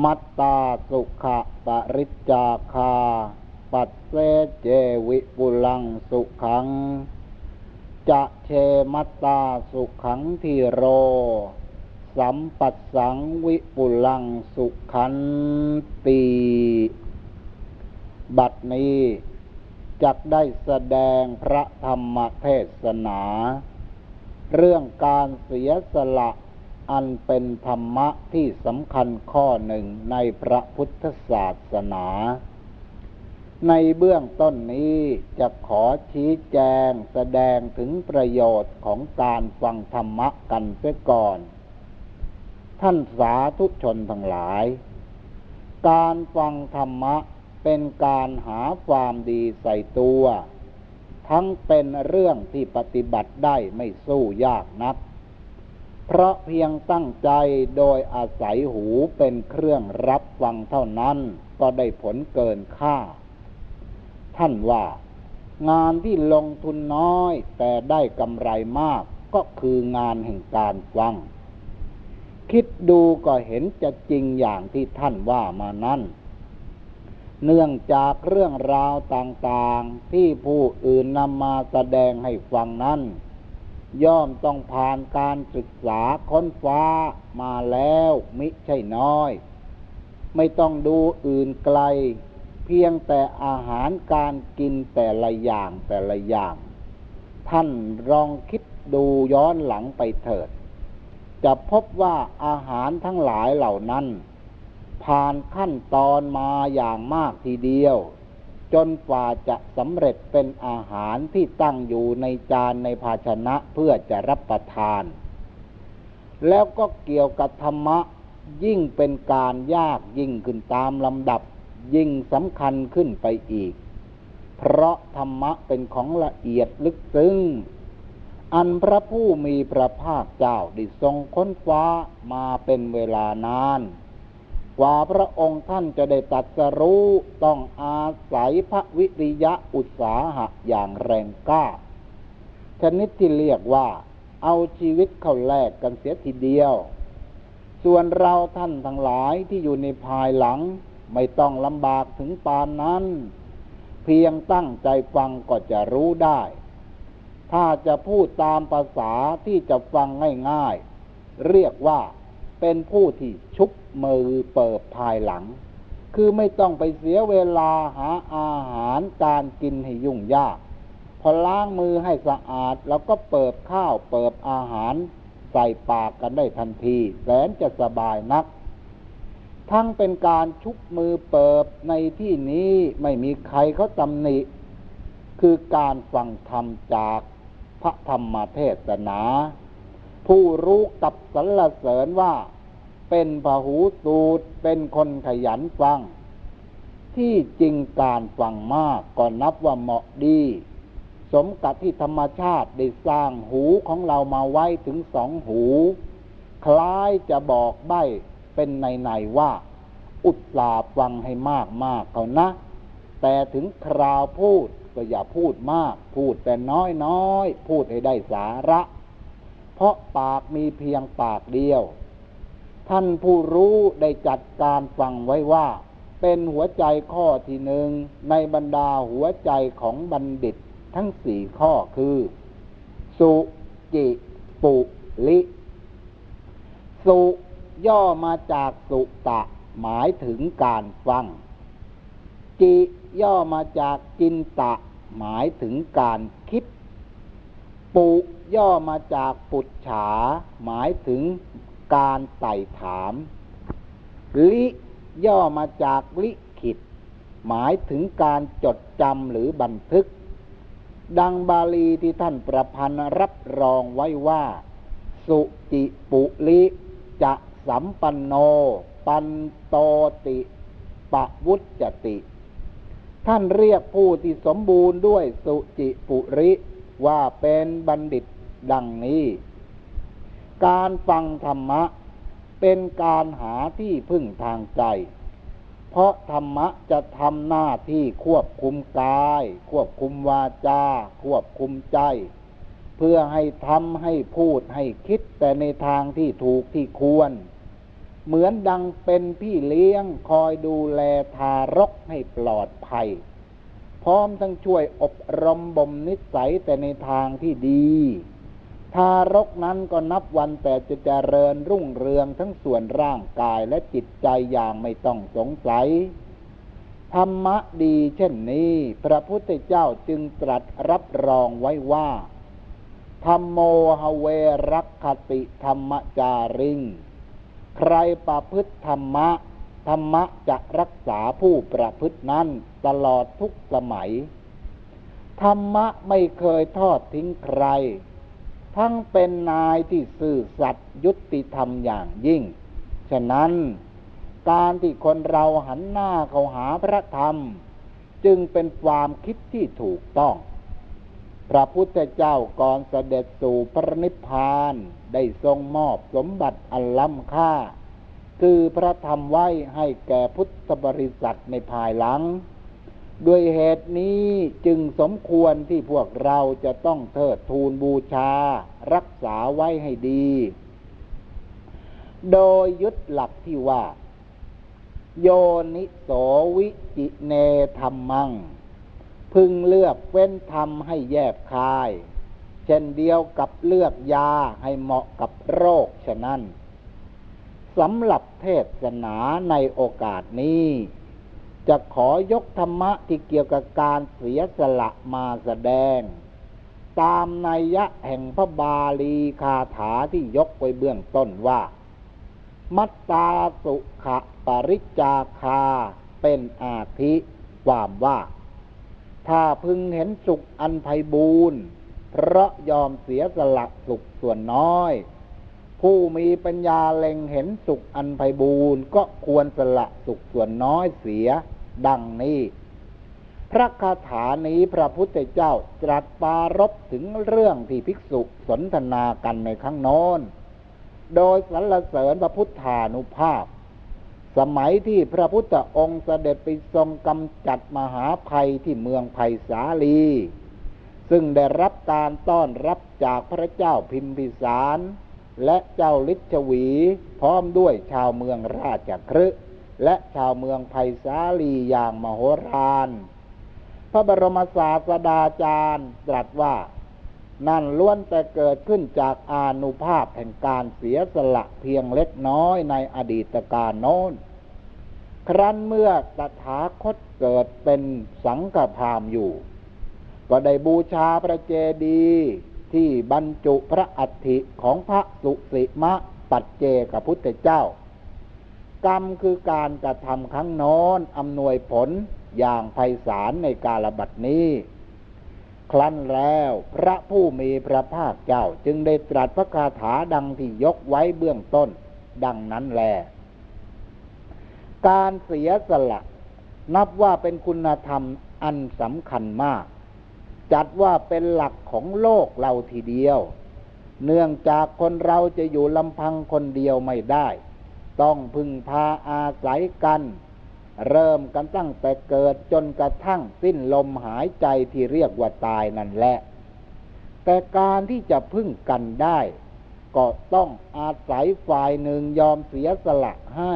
มัตตาสุขะปริจจาคา ปัสเสเจวิปุลังสุขัง จะเชมัตตาสุขังทีโร สัมปัสสังวิปุลังสุขันตี บัดนี้จักได้แสดงพระธรรมเทศนา เรื่องการเสียสละ อันเป็นธรรมะที่สำคัญข้อหนึ่งในพระพุทธศาสนา ในเบื้องต้นนี้จะขอชี้แจงแสดงถึงประโยชน์ของการฟังธรรมะกันเสียก่อน ท่านสาธุชนทั้งหลาย การฟังธรรมะเป็นการหาความดีใส่ตัว ทั้งเป็นเรื่องที่ปฏิบัติได้ไม่สู้ยากนัก เพราะเพียงตั้งใจโดยอาศัยหูเป็นเครื่องรับฟังเท่านั้น ก็ได้ผลเกินค่า ท่านว่า งานที่ลงทุนน้อย แต่ได้กำไรมากก็คืองานแห่งการฟัง คิดดูก็เห็นจะจริงอย่างที่ท่านว่ามานั้นเนื่องจากเรื่องราวต่างๆ ที่ผู้อื่นนำมาแสดงให้ฟังนั้น ย่อมต้องผ่านการศึกษาค้นฟ้ามาแล้วมิใช่น้อย ไม่ต้องดูอื่นไกล เพียงแต่อาหารการกินแต่ละอย่างแต่ละอย่าง ท่านลองคิดดูย้อนหลังไปเถิด จะพบว่าอาหารทั้งหลายเหล่านั้น ผ่านขั้นตอนมาอย่างมากทีเดียว จนกว่าจะสำเร็จเป็นอาหารที่ตั้งอยู่ในจานในภาชนะเพื่อจะรับประทาน แล้วก็เกี่ยวกับธรรมะยิ่งเป็นการยากยิ่งขึ้นตามลำดับ ยิ่งสำคัญขึ้นไปอีก เพราะธรรมะเป็นของละเอียดลึกซึ้งอันพระผู้มีพระภาคเจ้าได้ทรงค้นฟ้ามาเป็นเวลานาน กว่าพระองค์ท่านจะได้ตัดสรู้ต้องอาศัยพระวิริยะอุตสาหะอย่างแรงกล้า ชนิดที่เรียกว่า เอาชีวิตเข้าแลกกันเสียทีเดียว ส่วนเราท่านทั้งหลายที่อยู่ในภายหลัง ไม่ต้องลำบากถึงปานนั้น เพียงตั้งใจฟังก็จะรู้ได้ ถ้าจะพูดตามภาษาที่จะฟังง่ายๆ เรียกว่า เป็นผู้ที่ชุบมือเปิดภายหลัง คือไม่ต้องไปเสียเวลาหาอาหารการกินให้ยุ่งยาก พอล้างมือให้สะอาด แล้วก็เปิดข้าวเปิดอาหารใส่ปากกันได้ทันทีแสนจะสบายนัก ทั้งเป็นการชุบมือเปิดในที่นี้ไม่มีใครเขาตำหนิ คือการฟังธรรมจากพระธรรมเทศนา ผู้รู้กับสรรเสริญว่า เป็นพหูสูตรเป็นคนขยันฟัง ที่จริงการฟังมากก็นับว่าเหมาะดี สมกับที่ธรรมชาติได้สร้างหูของเรามาไว้ถึงสองหู คล้ายจะบอกใบ้เป็นในในว่า อุตสาฟังให้มากมากเขานะ แต่ถึงคราวพูดก็อย่าพูดมาก พูดแต่น้อยน้อยพูดให้ได้สาระ เพราะปากมีเพียงปากเดียว ท่านผู้รู้ได้จัดการฟังไว้ว่า เป็นหัวใจข้อที่หนึ่งในบรรดาหัวใจของบัณฑิตทั้งสี่ข้อคือ สุจิปุลิ สุย่อมาจากสุตะ หมายถึงการฟัง จิย่อมาจากจินตะ หมายถึงการคิด ปุย่อมาจากปุจฉา หมายถึง การไต่ถาม ลิย่อมาจากลิขิต หมายถึงการจดจำหรือบันทึก ดังบาลีที่ท่านประพันธ์รับรองไว้ว่า สุจิปุลิจะสัมปันโน ปันโตติปะวุจติ ท่านเรียกผู้ที่สมบูรณ์ด้วยสุจิปุริ ว่าเป็นบัณฑิตดังนี้ การฟังธรรมะ เป็นการหาที่พึ่งทางใจ เพราะธรรมะจะทำหน้าที่ควบคุมกาย ควบคุมวาจา ควบคุมใจ เพื่อให้ทำให้พูดให้คิดแต่ในทางที่ถูกที่ควร เหมือนดังเป็นพี่เลี้ยงคอยดูแลทารกให้ปลอดภัยพร้อมทั้งช่วยอบรมบ่มนิสัยแต่ในทางที่ดี ทารกนั้นก็นับวันแต่จะเจริญรุ่งเรืองทั้งส่วนร่างกายและจิตใจอย่างไม่ต้องสงสัย ธรรมะดีเช่นนี้ พระพุทธเจ้าจึงตรัสรับรองไว้ว่า ธรรมโมหเวรักขติธรรมจาริง ใครประพฤติธรรมะ ธรรมะจะรักษาผู้ประพฤตินั้นตลอดทุกสมัย ธรรมะไม่เคยทอดทิ้งใคร ทั้งเป็นนายที่ซื่อสัตย์ยุติธรรมอย่างยิ่ง ฉะนั้นการที่คนเราหันหน้าเข้าหาพระธรรม จึงเป็นความคิดที่ถูกต้อง พระพุทธเจ้าก่อนเสด็จสู่พระนิพพานได้ทรงมอบสมบัติอันล้ำค่า คือพระธรรมไว้ให้แก่พุทธบริษัทในภายหลัง ด้วยเหตุนี้จึงสมควรที่พวกเราจะต้องเทิดทูนบูชา รักษาไว้ให้ดี โดยยึดหลักที่ว่า โยนิโสวิจิเนธรรมัง พึงเลือกเว้นธรรมให้แยบคาย เช่นเดียวกับเลือกยาให้เหมาะกับโรคฉะนั้นสำหรับเทศนาในโอกาสนี้ จะขอยกธรรมะที่เกี่ยวกับการเสียสละมาแสดง ตามนัยยะแห่งพระบาลีคาถาที่ยกไว้เบื้องต้นว่า มัตตาสุขะปริจาคาเป็นอาทิความว่า ถ้าพึงเห็นสุขอันไพบูรณ์เพราะยอมเสียสละสุขส่วนน้อย ผู้มีปัญญาเล็งเห็นสุขอันไพบูรณ์ก็ควรสละสุขส่วนน้อยเสียดังนี้ พระคาถานี้พระพุทธเจ้าตรัสปารบถึงเรื่องที่ภิกษุสนทนากันในข้างโน้น โดยสรรเสริญพระพุทธานุภาพ สมัยที่พระพุทธองค์เสด็จไปทรงกำจัดมหาภัยที่เมืองไผ่สาลี ซึ่งได้รับการต้อนรับจากพระเจ้าพิมพิสาร และเจ้าลิชวี พร้อมด้วยชาวเมืองราชครึและชาวเมืองไผ่สาลีอย่างมโหฬารพระบรมศาสดาจารย์ตรัสว่า นั่นล้วนแต่เกิดขึ้นจากอานุภาพแห่งการเสียสละเพียงเล็กน้อยในอดีตกาลโน้น ครั้นเมื่อตถาคตเกิดเป็นสังฆพามอยู่ ก็ได้บูชาพระเจดีย์ ที่บรรจุพระอัฐิของพระสุสิมะปัจเจกพุทธเจ้า กรรมคือการกระทำครั้งโน้นอำนวยผลอย่างไพศาลในกาลบัดนี้ ครั้นแล้วพระผู้มีพระภาคเจ้าจึงได้ตรัสพระคาถาดังที่ยกไว้เบื้องต้น ดังนั้นแล การเสียสละ นับว่าเป็นคุณธรรมอันสำคัญมาก จัดว่าเป็นหลักของโลกเราทีเดียว เนื่องจากคนเราจะอยู่ลำพังคนเดียวไม่ได้ ต้องพึ่งพาอาศัยกัน เริ่มกันตั้งแต่เกิดจนกระทั่งสิ้นลมหายใจที่เรียกว่าตายนั่นแหละ แต่การที่จะพึ่งกันได้ ก็ต้องอาศัยฝ่ายหนึ่งยอมเสียสละให้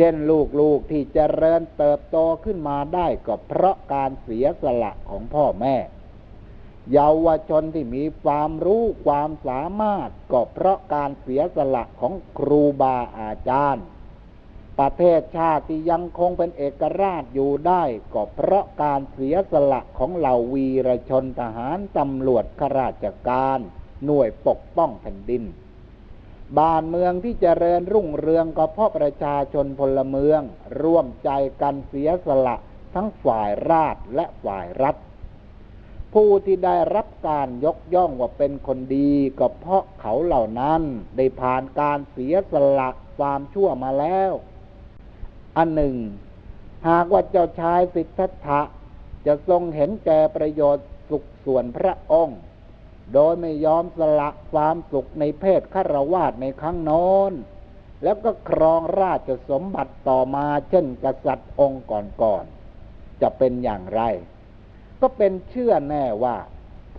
เช่นลูกๆที่จเจริญเติบโตขึ้นมาได้ก็เพราะการเสียสละของพ่อแม่ เยาวชนที่มีความรู้ความสามารถก็เพราะการเสียสละของครูบาอาจารย์ ประเทศชาติที่ยังคงเป็นเอกราชอยู่ได้ก็เพราะการเสียสละของเหล่าวีรชนทหารตำรวจข้าราชการ หน่วยปกป้องแผ่นดิน บ้านเมืองที่เจริญรุ่งเรืองก็เพราะประชาชนพลเมือง ร่วมใจกันเสียสละทั้งฝ่ายราชและฝ่ายรัฐ ผู้ที่ได้รับการยกย่องว่าเป็นคนดี ก็เพราะเขาเหล่านั้นได้ผ่านการเสียสละความชั่วมาแล้ว อันหนึ่ง หากว่าเจ้าชายสิทธัตถะจะทรงเห็นแก่ประโยชน์สุขส่วนพระองค์ โดยไม่ยอมสละความสุขในเพศฆราวาสในครั้งโน้น แล้วก็ครองราชสมบัติต่อมาเช่นกษัตริย์องค์ก่อนๆจะเป็นอย่างไร ก็เป็นเชื่อแน่ว่า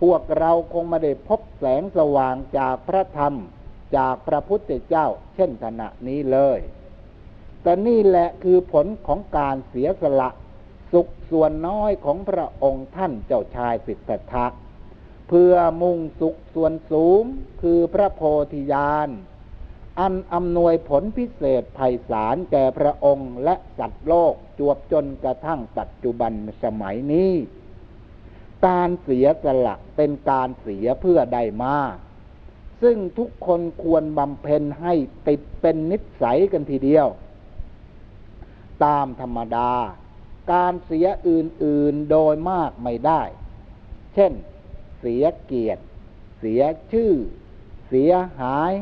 พวกเราคงไม่ได้พบแสงสว่างจากพระธรรมจากพระพุทธเจ้า เช่นขณะนี้เลย แต่นี่แหละคือผลของการเสียสละ สุขส่วนน้อยของพระองค์ท่านเจ้าชายสิทธัตถะ เพื่อมุ่งสุขส่วนสูงคือพระโพธิญาณ อันอำนวยผลพิเศษไพศาลแก่พระองค์และสัตว์โลกจวบจนกระทั่งปัจจุบันสมัยนี้ การเสียสละเป็นการเสียเพื่อได้มา ซึ่งทุกคนควรบำเพ็ญให้ติดเป็นนิสัยกันทีเดียว ตามธรรมดา การเสียอื่นๆโดยมากไม่ได้ เช่น เสียเกียรติ เสียชื่อ เสียหาย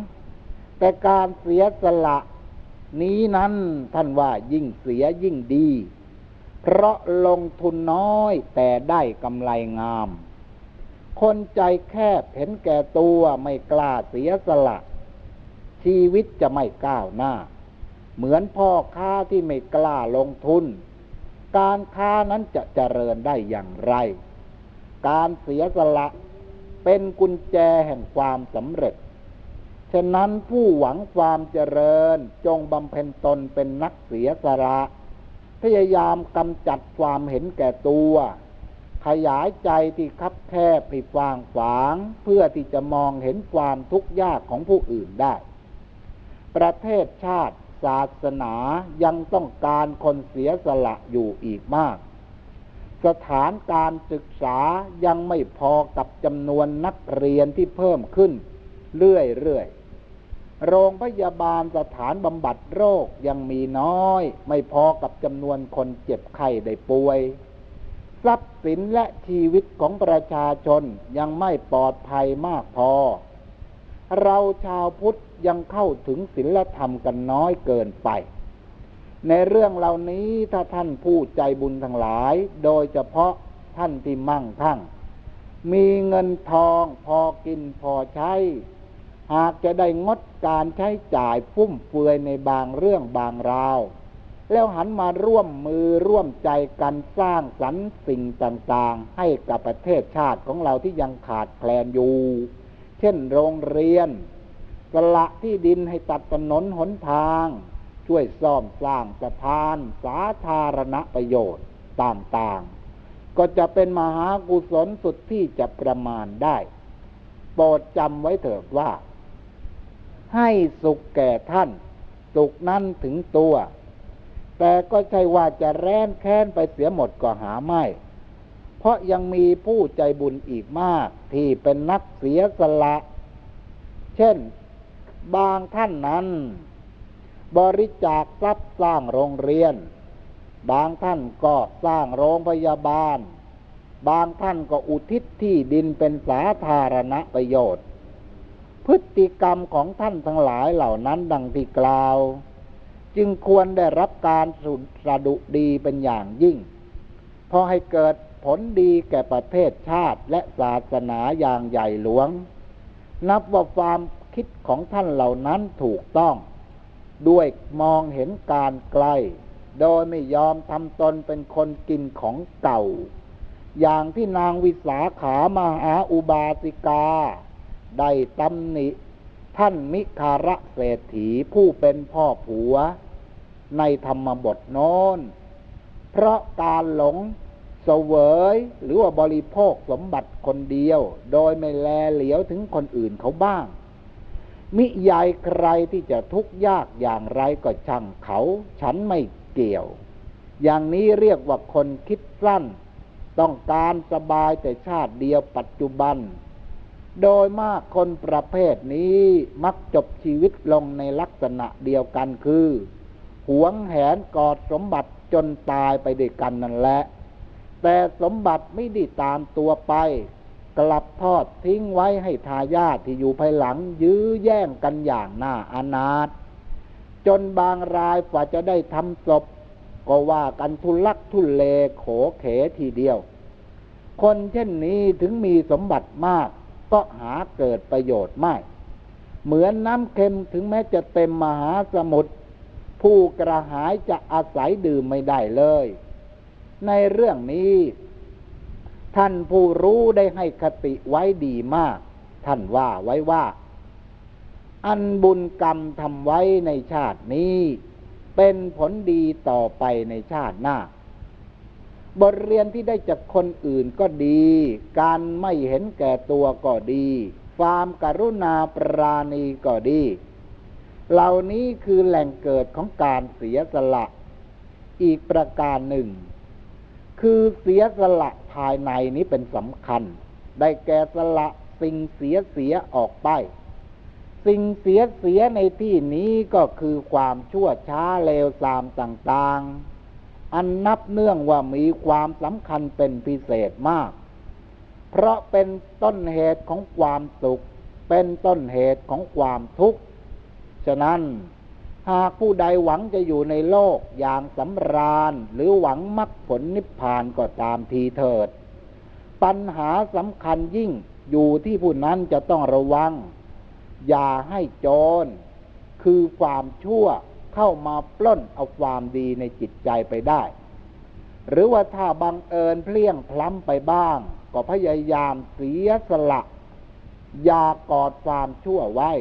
แต่การเสียสละ นี้นั้นท่านว่ายิ่งเสียยิ่งดี เพราะลงทุนน้อยแต่ได้กำไรงาม คนใจแคบเห็นแก่ตัวไม่กล้าเสียสละ ชีวิตจะไม่ก้าวหน้า เหมือนพ่อค้าที่ไม่กล้าลงทุน การค้านั้นจะเจริญได้อย่างไร การเสียสละ เป็นกุญแจแห่งความสำเร็จ ฉะนั้นผู้หวังความเจริญจงบำเพ็ญตนเป็นนักเสียสละ พยายามกำจัดความเห็นแก่ตัว ขยายใจที่คับแคบผิดฟางฝาง เพื่อที่จะมองเห็นความทุกข์ยากของผู้อื่นได้ ประเทศชาติศาสนายังต้องการคนเสียสละอยู่อีกมาก สถานการศึกษายังไม่พอกับจำนวนนักเรียนที่เพิ่มขึ้น เรื่อยๆ โรงพยาบาลสถานบำบัดโรคยังมีน้อย ไม่พอกับจำนวนคนเจ็บไข้ได้ป่วย ทรัพย์สินและชีวิตของประชาชนยังไม่ปลอดภัยมากพอ เราชาวพุทธยังเข้าถึงศีลธรรมกันน้อยเกินไป ในเรื่องเหล่านี้ถ้าท่านผู้ใจบุญทั้งหลาย โดยเฉพาะท่านที่มั่งทั่ง มีเงินทองพอกินพอใช้ หากจะได้งดการใช้จ่ายฟุ่มเฟือยในบางเรื่องบางราว แล้วหันมาร่วมมือร่วมใจกันสร้างสรรค์สิ่งต่างๆ ให้กับประเทศชาติของเราที่ยังขาดแคลนอยู่ เช่นโรงเรียนสละที่ดินให้ตัดถนนหนทาง ช่วยซ่อมสร้างสะพาน สาธารณประโยชน์ต่างๆ ก็จะเป็นมหากุศลสุดที่จะประมาณได้ โปรดจำไว้เถิดว่า ให้สุขแก่ท่าน สุขนั้นถึงตัว แต่ก็ใช่ว่าจะแร้นแค้นไปเสียหมดก็หาไม่ เพราะยังมีผู้ใจบุญอีกมากที่เป็นนักเสียสละ เช่น บางท่านนั้น บริจาคทรัพย์สร้างโรงเรียน บางท่านก็สร้างโรงพยาบาล บางท่านก็อุทิศที่ดินเป็นสาธารณประโยชน์ พฤติกรรมของท่านทั้งหลายเหล่านั้นดังที่กล่าว จึงควรได้รับการสุสดุดีเป็นอย่างยิ่ง พอให้เกิดผลดีแก่ประเทศชาติและศาสนาอย่างใหญ่หลวง นับว่าความคิดของท่านเหล่านั้นถูกต้อง ด้วยมองเห็นการไกล โดยไม่ยอมทำตนเป็นคนกินของเก่า อย่างที่นางวิสาขามหาอุบาสิกา ได้ตำหนิ ท่านมิคาระเศรษฐีผู้เป็นพ่อผัว ในธรรมบทโน้น เพราะการหลงเสวยหรือว่าบริโภคสมบัติคนเดียว โดยไม่แลเหลียวถึงคนอื่นเขาบ้าง มิยายใครที่จะทุกข์ยากอย่างไรก็ช่างเขา ฉันไม่เกี่ยว อย่างนี้เรียกว่าคนคิดสั้น ต้องการสบายแต่ชาติเดียวปัจจุบัน โดยมากคนประเภทนี้มักจบชีวิตลงในลักษณะเดียวกันคือ หวงแหนกอดสมบัติจนตายไปด้วยกันนั่นแหละ แต่สมบัติไม่ได้ตามตัวไป กลับทอดทิ้งไว้ให้ทายาทที่อยู่ภายหลัง ยื้อแย่งกันอย่างน่าอนาถจนบางรายกว่าจะได้ทำศพก็ว่ากันทุลักทุเลโขเขทีเดียว คนเช่นนี้ถึงมีสมบัติมาก ก็หาเกิดประโยชน์ไม่ เหมือนน้ำเค็มถึงแม้จะเต็มมหาสมุทรผู้กระหายจะอาศัยดื่มไม่ได้เลย ในเรื่องนี้ ท่านผู้รู้ได้ให้คติไว้ดีมาก ท่านว่าไว้ว่า อันบุญกรรมทำไว้ในชาตินี้ เป็นผลดีต่อไปในชาติหน้า บทเรียนที่ได้จากคนอื่นก็ดี การไม่เห็นแก่ตัวก็ดี ความการุณาปราณีก็ดี เหล่านี้คือแหล่งเกิดของการเสียสละ อีกประการหนึ่ง คือเสียสละายในนี้เป็นสำคัญ ได้แก่สละสิ่งเสียเสียออกไป สิ่งเสียเสียในที่นี้ก็คือความชั่วช้าเลวทรามต่างๆ อันนับเนื่องว่ามีความสำคัญเป็นพิเศษมาก เพราะเป็นต้นเหตุของความสุข เป็นต้นเหตุของความทุกข์ ฉะนั้น หากผู้ใดหวังจะอยู่ในโลกอย่างสำราญ หรือหวังมรรคผลนิพพานก็ตามทีเถิด ปัญหาสำคัญยิ่งอยู่ที่ผู้นั้นจะต้องระวัง อย่าให้โจร คือความชั่วเข้ามาปล้นเอาความดีในจิตใจไปได้ หรือว่าถ้าบังเอิญเพลี่ยงพล้ำไปบ้าง ก็พยายามเสียสละ อย่ากอดความชั่วไว้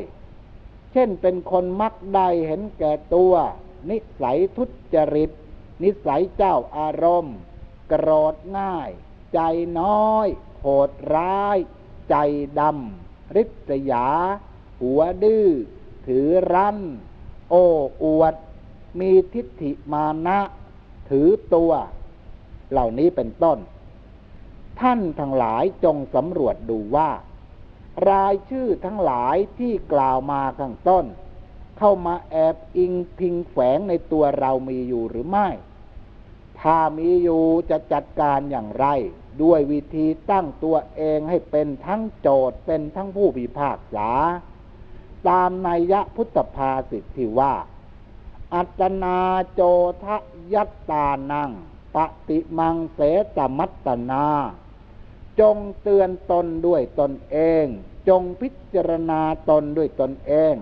เช่นเป็นคนมักได้เห็นแก่ตัว นิสัยทุจริต นิสัยเจ้าอารมณ์ โกรธง่าย ใจน้อย โหดร้าย ใจดำริษยา หัวดื้อ ถือรั้น โอ้อวด มีทิฏฐิมานะ ถือตัว เหล่านี้เป็นต้น ท่านทั้งหลายจงสำรวจดูว่า รายชื่อทั้งหลายที่กล่าวมาข้างต้น เข้ามาแอบอิงพิงแฝงในตัวเรามีอยู่หรือไม่ ถ้ามีอยู่จะจัดการอย่างไร ด้วยวิธีตั้งตัวเองให้เป็นทั้งโจทย์เป็นทั้งผู้พิพากษา ตามนัยยะพุทธภาษิตที่ว่า อัตนาโจทะยัตตานังปฏิมังเสตมัตตนา จงเตือนตนด้วยตนเอง จงพิจารณาตนด้วยตนเอง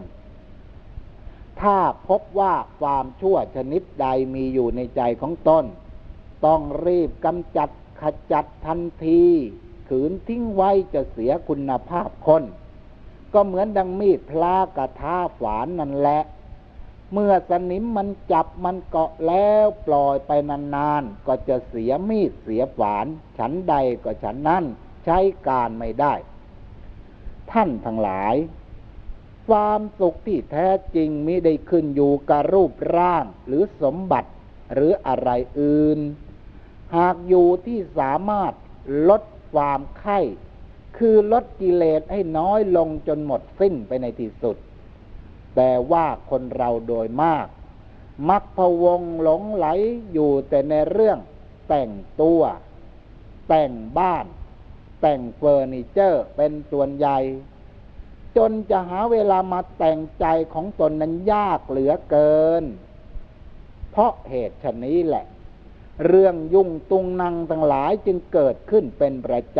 ถ้าพบว่าความชั่วชนิดใดมีอยู่ในใจของตนต้องรีบกำจัดขจัดทันที ขืนทิ้งไว้จะเสียคุณภาพคน ก็เหมือนดังมีดพลากระทาฝานนั่นแหละ เมื่อสนิมมันจับมันเกาะแล้วปล่อยไปนานๆ ก็จะเสียมีดเสียฝานฉันใดก็ฉันนั้นใช้การไม่ได้ ท่านทั้งหลาย ความสุขที่แท้จริงมิได้ขึ้นอยู่กับรูปร่างหรือสมบัติหรืออะไรอื่น หากอยู่ที่สามารถลดความไข้ คือลดกิเลสให้น้อยลงจนหมดสิ้นไปในที่สุด แต่ว่าคนเราโดยมาก มักพะวงหลงไหลอยู่แต่ในเรื่อง แต่งตัว แต่งบ้าน แต่งเฟอร์นิเจอร์เป็นส่วนใหญ่ จนจะหาเวลามาแต่งใจของตนนั้นยากเหลือเกิน เพราะเหตุชนี้แหละ เรื่องยุ่งตุงนังทั้งหลายจึงเกิดขึ้นเป็นประจ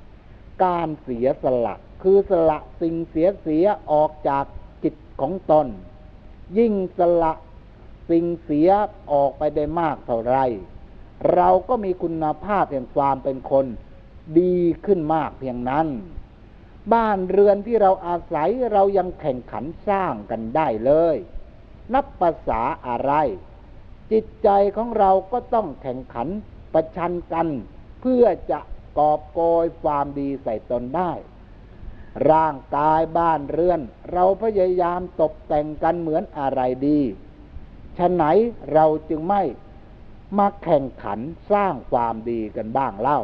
ำการเสียสละคือสละสิ่งเสียเสียออกจาก ของตน ยิ่งสละสิ่งเสียออกไปได้มากเท่าไร เราก็มีคุณภาพแห่งความเป็นคนดีขึ้นมากเพียงนั้น บ้านเรือนที่เราอาศัยเรายังแข่งขันสร้างกันได้เลย นับภาษาอะไร จิตใจของเราก็ต้องแข่งขันประชันกัน เพื่อจะกอบโกยความดีใส่ตนได้ ร่างกายบ้านเรือน เราพยายามตกแต่งกันเหมือนอะไรดีฉะไหนเราจึงไม่มาแข่งขันสร้างความดีกันบ้างเล่า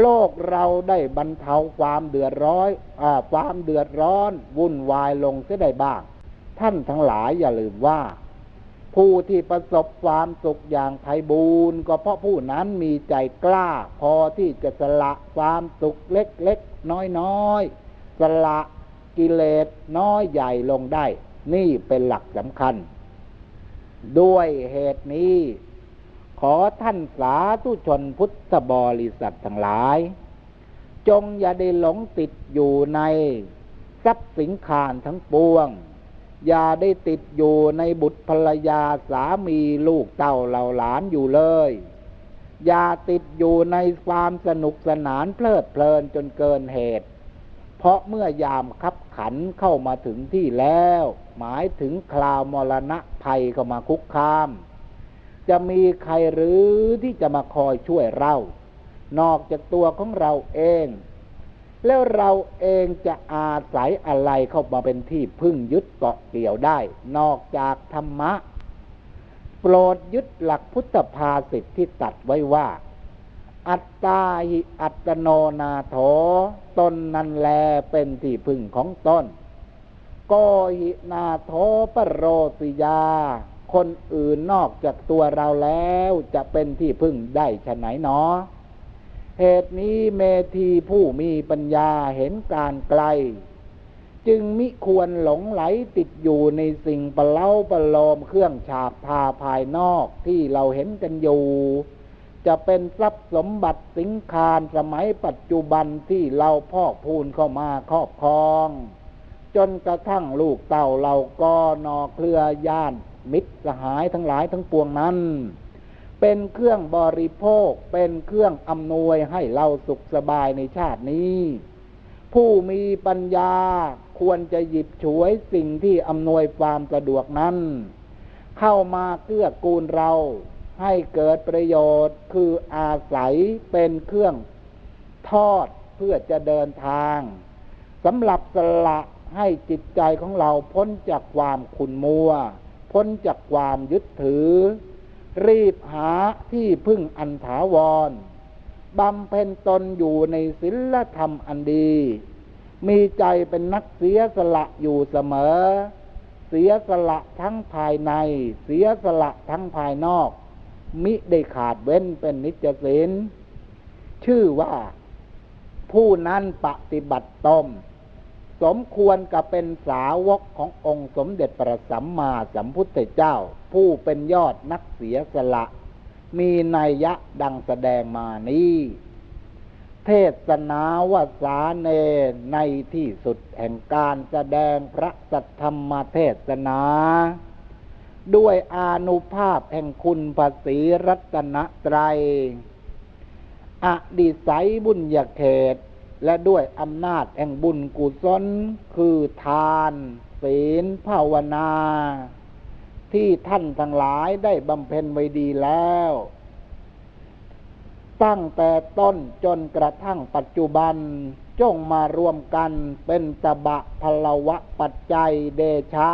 โลกเราได้บรรเทาความเดือดร้อนอความเดือดร้อน วุ่นวายลงเสียได้บ้าง ท่านทั้งหลายอย่าลืมว่า ผู้ที่ประสบความสุขอย่างไพบูรณ์ก็เพราะผู้นั้นมีใจกล้า พอที่จะสละความสุขเล็กๆน้อยๆสละกิเลสน้อยใหญ่ลงได้ นี่เป็นหลักสำคัญ ด้วยเหตุนี้ ขอท่านสาธุชนพุทธบริษัททั้งหลาย จงอย่าได้หลงติดอยู่ในทรัพย์สินขานทั้งปวง อย่าได้ติดอยู่ในบุตรภรรยาสามีลูกเต้าเหล่าหลานอยู่เลย อย่าติดอยู่ในความสนุกสนานเพลิดเพลินจนเกินเหตุ เพราะเมื่อยามคับขันเข้ามาถึงที่แล้ว หมายถึงคราวมรณะภัยเข้ามาคุกคาม จะมีใครหรือที่จะมาคอยช่วยเรา นอกจากตัวของเราเอง แล้วเราเองจะอาศัยอะไรเข้ามาเป็นที่พึ่งยึดเกาะเกี่ยวได้ นอกจากธรรมะ โปรดยึดหลักพุทธภาษิตที่ตัดไว้ว่า อัตตาหิอัตโนนาโถตนนันแลเป็นที่พึ่งของตนโกหินาโถปรโรสิยา คนอื่นนอกจากตัวเราแล้วจะเป็นที่พึ่งได้ฉะไหนเนาะ เหตุนี้เมธีผู้มีปัญญาเห็นการไกล จึงมิควรหลงไหลติดอยู่ในสิ่งประเล้าประโลมเครื่องฉาบทาภายนอกที่เราเห็นกันอยู่ จะเป็นทรัพย์สมบัติสิงคารสมัยปัจจุบันที่เราพอกพูนเข้ามาครอบครอง จนกระทั่งลูกเต่าเราก็นอเครือญาติมิตรสหายทั้งหลายทั้งปวงนั้น เป็นเครื่องบริโภค เป็นเครื่องอำนวยให้เราสุขสบายในชาตินี้ ผู้มีปัญญาควรจะหยิบฉวยสิ่งที่อำนวยความสะดวกนั้น เข้ามาเกื้อกูลเราให้เกิดประโยชน์คืออาศัยเป็นเครื่องทอดเพื่อจะเดินทางสำหรับสละให้จิตใจของเราพ้นจากความขุนมัว พ้นจากความยึดถือ รีบหาที่พึ่งอันถาวรบำเพ็ญตนอยู่ในศีลธรรมอันดี มีใจเป็นนักเสียสละอยู่เสมอ เสียสละทั้งภายใน เสียสละทั้งภายนอก มิได้ขาดเว้นเป็นนิจศีลชื่อว่าผู้นั้นปฏิบัติตม สมควรกับเป็นสาวกขององค์สมเด็จพระสัมมาสัมพุทธเจ้า ผู้เป็นยอดนักเสียสละ มีนัยยะดังแสดงมานี้ เทศนาวสาเนในที่สุดแห่งการแสดงพระสัทธรรมเทศนา ด้วยอานุภาพแห่งคุณภาษีรัตนตรัยอดิไสยบุญญาเขต และด้วยอำนาจแห่งบุญกุศลคือทาน ศีลภาวนา ที่ท่านทั้งหลายได้บำเพ็ญไว้ดีแล้ว ตั้งแต่ต้นจนกระทั่งปัจจุบันจงมารวมกันเป็นตบะพลวะปัจจัยเดชะ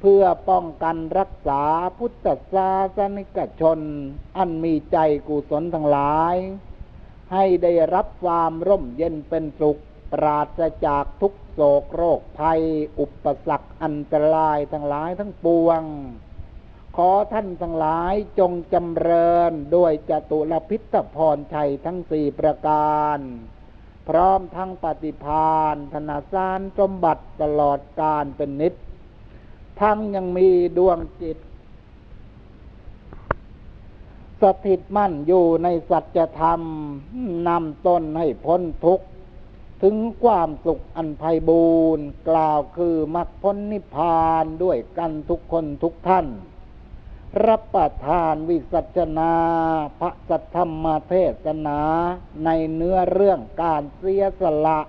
เพื่อป้องกันรักษาพุทธศาสนิกชน อันมีใจกุศลทั้งหลาย ให้ได้รับความร่มเย็นเป็นสุข ปราศจากทุกโศกโรคภัย อุปสรรคอันตรายทั้งหลายทั้งปวง ขอท่านทั้งหลายจงจำเริญด้วยจตุรพิทพรชัยทั้งสี่ประการ พร้อมทั้งปฏิพานธนาสารสมบัติตลอดการเป็นนิดทั้งยังมีดวงจิต สถิตมั่นอยู่ในสัจธรรมนำตนให้พ้นทุกข์ ถึงความสุขอันไพบูรณ์กล่าวคือมรรคพ้นนิพพานด้วยกันทุกคนทุกท่าน รับประทานวิสัชนาพระสัทธรรมเทศนาในเนื้อเรื่องการเสียสละ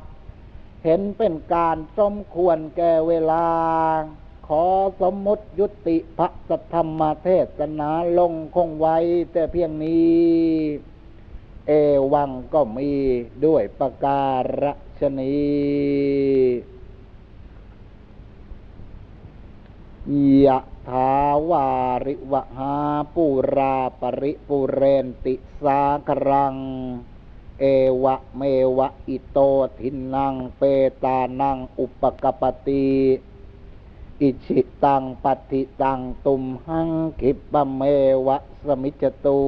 เห็นเป็นการสมควรแก่เวลา ขอสมมุติยุติพระสัทธรรมเทศนาลงคงไว้ แต่เพียงนี้ เอวังก็มีด้วยประการฉนียะถาวาริวหาปูราปริปุเรนติสาครัง เอวะเมวะอิโตทินังเปตานังอุปกปติ อิชิตังปฏิตังตุมหังคิปะเมวะสมิจตุ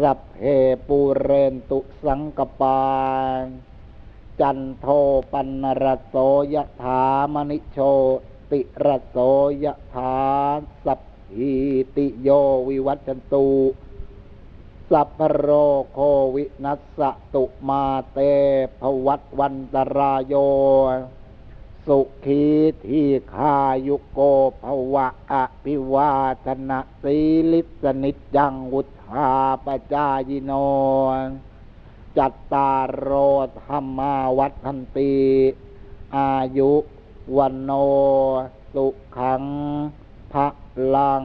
สัพเพปูเรนตุสังกปาจันโทปันรโสยถามณิโชติรโสยถาสัพหิติโยวิวัชชันตุสัพพโรโควินัสตุมาเตภวัตวันตรายโย สุขีทีขายุโกภวะอภิวาทนะสีลิสนิจังวุธาปจายโน จัตตารโรธรรมาวัฏทันตี อายุวันโน สุขังพระลัง